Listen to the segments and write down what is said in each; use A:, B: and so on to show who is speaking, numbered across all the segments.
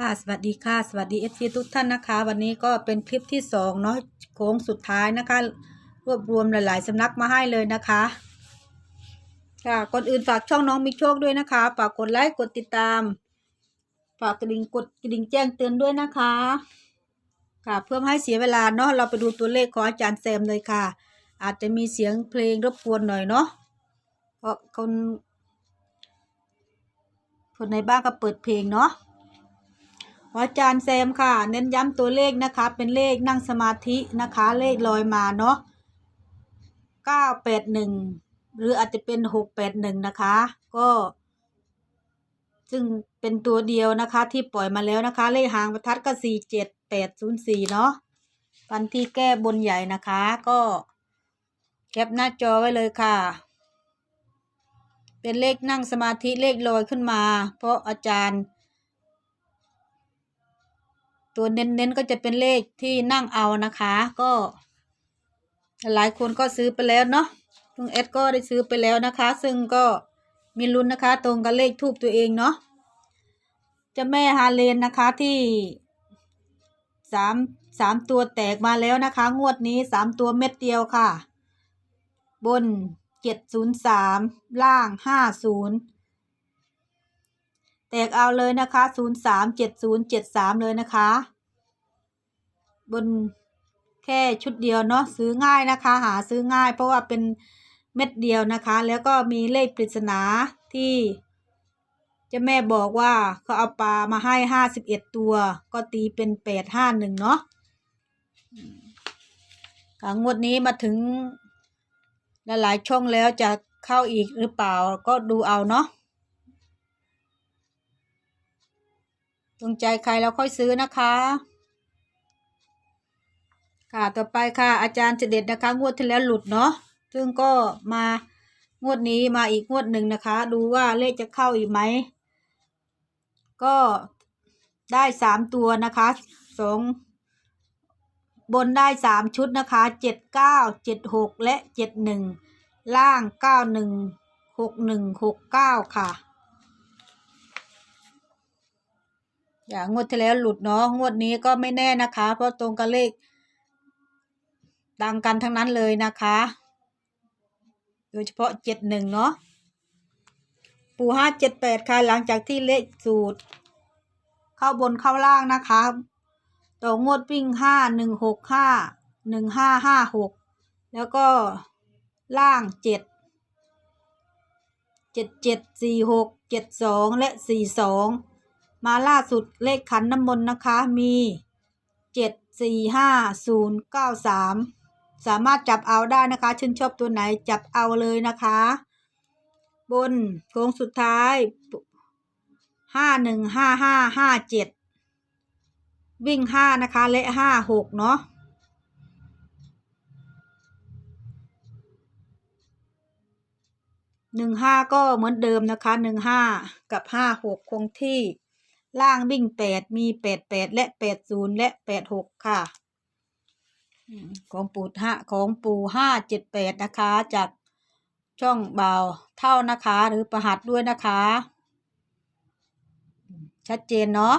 A: ค่ะสวัสดีค่ะ สวัสดีเอฟซีทุกท่านนะคะ วันนี้ก็เป็นคลิปที่สองเนาะโค้งสุดท้ายนะคะ รวบรวมหลาย ๆสำนักมาให้เลยนะคะ ค่ะก่อนอื่นฝากช่องน้องมีโชคด้วยนะคะฝากกดไลค์กดติดตาม ฝากกระดิ่งกดกระดิ่งแจ้งเตือนด้วยนะคะ ค่ะเพื่อไม่ให้เสียเวลาเนาะเราไปดูตัวเลขของอาจารย์แซมเลยค่ะ อาจจะมีเสียงเพลงรบกวนหน่อยเนาะเพราะคนคนในบ้านก็เปิดเพลงเนาะ อาจารย์แซมค่ะ เน้นย้ำตัวเลขนะคะ เป็นเลขนั่งสมาธินะคะ เลขลอยมาเนาะเก้าแปดหนึ่งหรืออาจจะเป็นหกแปดหนึ่งนะคะ ก็ ซึ่งเป็นตัวเดียวนะคะ ที่ปล่อยมาแล้วนะคะ เลขหางประทัดก็สี่เจ็ดแปดศูนย์สี่เนาะวันที่แก้บนใหญ่นะคะ ก็แคปหน้าจอไว้เลยค่ะ เป็นเลขนั่งสมาธิเลขลอยขึ้นมา เพราะอาจารย์ ตัวเน้นๆก็จะเป็นเลขที่นั่งเอานะคะ ก็ หลายคนก็ซื้อไปแล้วเนาะลุงเอสก็ได้ซื้อไปแล้วนะคะ ซึ่งก็มีลุ้นนะคะ ตรงกับเลขทูบตัวเองเนาะเจะแม่ฮาเลนนะคะที่สามสามตัวแตกมาแล้วนะคะ งวดนี้สามตัวเม็ดเดียวค่ะ บนเจ็ดศูนย์สามล่างห้าศูนย์แตกเอาเลยนะคะศูนย์สามเจ็ดศูนย์เจ็ดสามเลยนะคะ บนแค่ชุดเดียวเนาะซื้อง่ายนะคะ หาซื้อง่าย เพราะว่าเป็นเม็ดเดียวนะคะ แล้วก็มีเลขปริศนาที่เจ้าแม่บอกว่าเขาเอาปลามาให้ห้าสิบเอ็ดตัว ก็ตีเป็นแปดห้าหนึ่งเนาะค่ะงวดนี้มาถึงหลายๆช่องแล้วจะเข้าอีกหรือเปล่าก็ดูเอาเนาะตรงใจใครเราค่อยซื้อนะคะ ค่ะต่อไปค่ะอาจารย์เจเด็ดนะคะ งวดที่แล้วหลุดเนาะซึ่งก็มางวดนี้มาอีกงวดหนึ่งนะคะ ดูว่าเลขจะเข้าอีกไหมก็ได้สามตัวนะคะสองบนได้สามชุดนะคะเจ็ดเก้าเจ็ดหกและเจ็ดหนึ่งล่างเก้าหนึ่งหกหนึ่งหกเก้าค่ะ อย่างงวดที่แล้วหลุดเนาะงวดนี้ก็ไม่แน่นะคะ เพราะตรงกับเลข ดังกันทั้งนั้นเลยนะคะ โดยเฉพาะเจ็ดหนึ่งเนาะปูห้าเจ็ดแปดค่ะหลังจากที่เลขสูตร เข้าบนเข้าล่างนะคะ ต่องวดวิ่งห้าหนึ่งหกห้าหนึ่งห้าห้าหกแล้วก็ล่างเจ็ดเจ็ดเจ็ดสี่หกเจ็ดสองและสี่สองมาล่าสุดเลขขันน้ำมนต์นะคะมีเจ็ดสี่ห้าศูนย์เก้าสาม สามารถจับเอาได้นะคะชื่นชอบตัวไหนจับเอาเลยนะคะ บนโค้งสุดท้ายห้าหนึ่งห้าห้าห้าเจ็ดวิ่งห้านะคะและห้าหกเนาะหนึ่งห้าก็เหมือนเดิมนะคะหนึ่งห้ากับห้าหกคงที่ ล่างวิ่งแปดมีแปดแปดและแปดศูนย์และแปดหกค่ะ ของปู่ห้าของปู่ห้าเจ็ดแปดนะคะ จากช่องเบาเท่านะคะ หรือประหัดด้วยนะคะ ชัดเจนเนาะ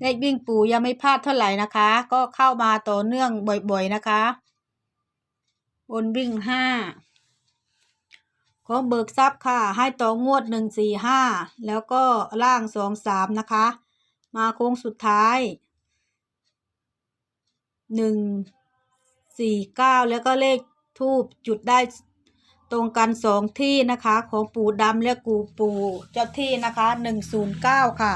A: เลขวิ่งปู่ยังไม่พลาดเท่าไหร่นะคะ ก็เข้ามาต่อเนื่องบ่อยๆนะคะ บนวิ่งห้าของเบิกทรัพย์ค่ะ ให้ต่องวดหนึ่งสี่ห้าแล้วก็ล่างสองสามนะคะ มาโค้งสุดท้าย หนึ่งสี่เก้าแล้วก็เลขทูบจุดได้ตรงกันสองที่นะคะ ของปู่ดำและกูปู่เจ้าที่นะคะหนึ่งศูนย์เก้าค่ะ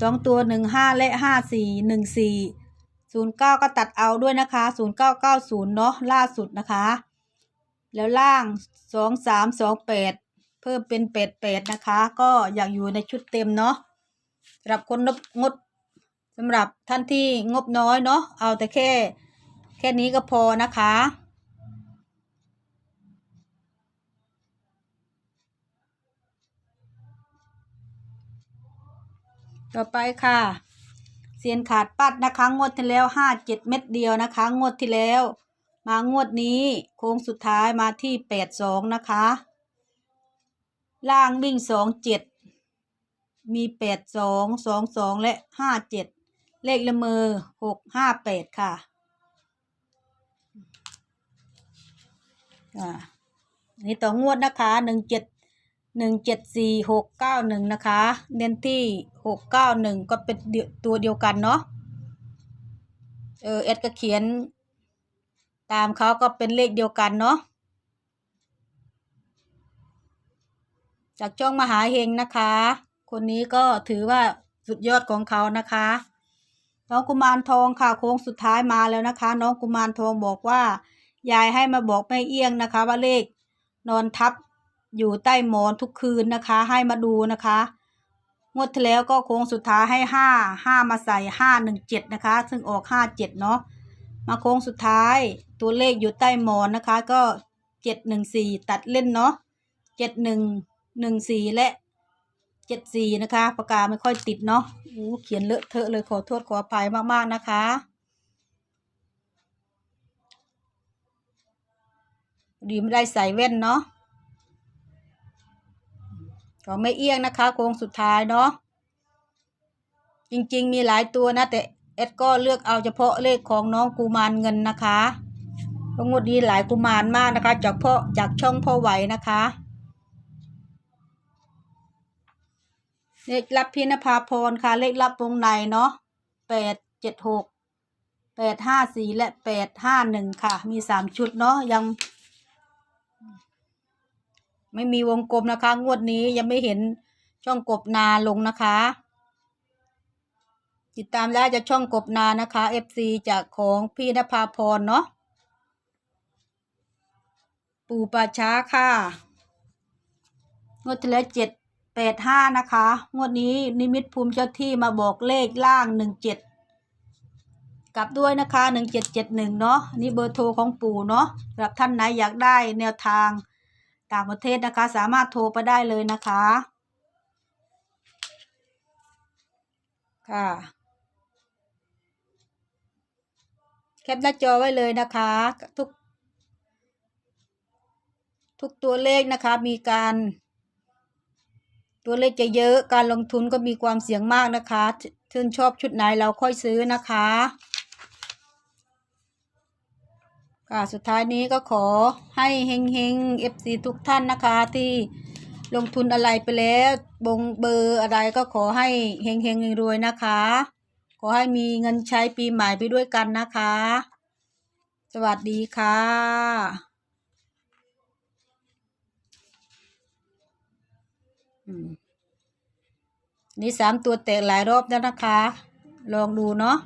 A: สองตัวหนึ่งห้าและห้าสี่หนึ่งสี่ศูนย์เก้าก็ตัดเอาด้วยนะคะศูนย์เก้าเก้าศูนย์เนาะล่าสุดนะคะ แล้วล่างสองสามสองแปดเพิ่มเป็นแปดแปดนะคะ ก็อยากอยู่ในชุดเต็มเนาะสำหรับคนงบงด สำหรับท่านที่งบน้อยเนาะเอาแต่แค่ แค่นี้ก็พอนะคะ ต่อไปค่ะเซียนขาดปัดนะคะ งวดที่แล้วห้าเจ็ดเม็ดเดียวนะคะ งวดที่แล้ว มางวดนี้โค้งสุดท้ายมาที่แปดสองนะคะ ล่างวิ่งสองเจ็ดมีแปดสองสองสองและห้าเจ็ด เลขละเมอหกห้าแปดค่ะอ่านนี้ต่องวดนะคะหนึ่งเจ็ดหนึ่งเจ็ดสี่หกเก้าหนึ่งนะคะ เน้นที่หกเก้าหนึ่งก็เป็นตัวเดียวกันเนาะเออเอ็ดก็เขียน ตามเขาก็เป็นเลขเดียวกันเนาะจากช่องมหาเฮงนะคะ คนนี้ก็ถือว่าสุดยอดของเขานะคะ น้องกุมารทองค่ะโค้งสุดท้ายมาแล้วนะคะ น้องกุมารทองบอกว่ายายให้มาบอกแม่เอี้ยงนะคะ ว่าเลขนอนทับอยู่ใต้หมอนทุกคืนนะคะ ให้มาดูนะคะงวดที่แล้วก็โค้งสุดท้ายให้ห้าห้ามาใส่ห้าหนึ่งเจ็ดนะคะ ซึ่งออกห้าเจ็ดเนาะมาโค้งสุดท้ายตัวเลขอยู่ใต้หมอนนะคะ ก็เจ็ดหนึ่งสี่ตัดเล่นเนาะเจ็ดหนึ่งหนึ่งสี่และ เจ็ดสี่นะคะปากกาไม่ค่อยติดเนาะโอ้เขียนเลอะเทอะเลยขอโทษขออภัยมากๆนะคะ ดีไม่ได้ใส่แว่นเนาะก็ไม่เอียงนะคะโค้งสุดท้ายเนาะจริงๆมีหลายตัวนะ แต่เอ็ดก็เลือกเอาเฉพาะเลขของน้องกุมารเงินนะคะเพราะงวดนี้หลายกุมารมากนะคะ จากพ่อจากช่องพ่อไหวนะคะ เลขรับพินภาพรค่ะ เลขรับวงในเนาะแปดเจ็ดหกแปดห้าสี่และแปดห้าหนึ่งค่ะ มีสามชุดเนาะยัง ไม่มีวงกลมนะคะ งวดนี้ยังไม่เห็นช่องกบนาลงนะคะ ติดตามได้จากช่องกบนานะคะ FC จากของพี่นภาพรเนาะปู่ป่าช้าค่ะงวดที่แล้วเจ็ด แปดห้านะคะ งวดนี้นิมิตภูมิเจ้าที่มาบอกเลขล่างหนึ่งเจ็ดกลับด้วยนะคะหนึ่งเจ็ดเจ็ดหนึ่งเนาะนนี่เบอร์โทรของปู่เนาะสำหรับท่านไหนอยากได้แนวทางต่างประเทศนะคะ สามารถโทรไปได้เลยนะคะ ค่ะ แคปหน้าจอไว้เลยนะคะ ทุก ทุกตัวเลขนะคะมีการ ตัวเลขจะเยอะการลงทุนก็มีความเสี่ยงมากนะคะชื่นชอบชุดไหนเราค่อยซื้อนะคะค่ะสุดท้ายนี้ก็ขอให้เฮงเฮงเอฟซีทุกท่านนะคะที่ลงทุนอะไรไปแล้วบงเบอร์อะไรก็ขอให้เฮงเฮงรวยนะคะ ขอให้มีเงินใช้ปีใหม่ไปด้วยกันนะคะ สวัสดีค่ะ นี่สามตัวแตกหลายรอบแล้วนะคะ ลองดูเนาะ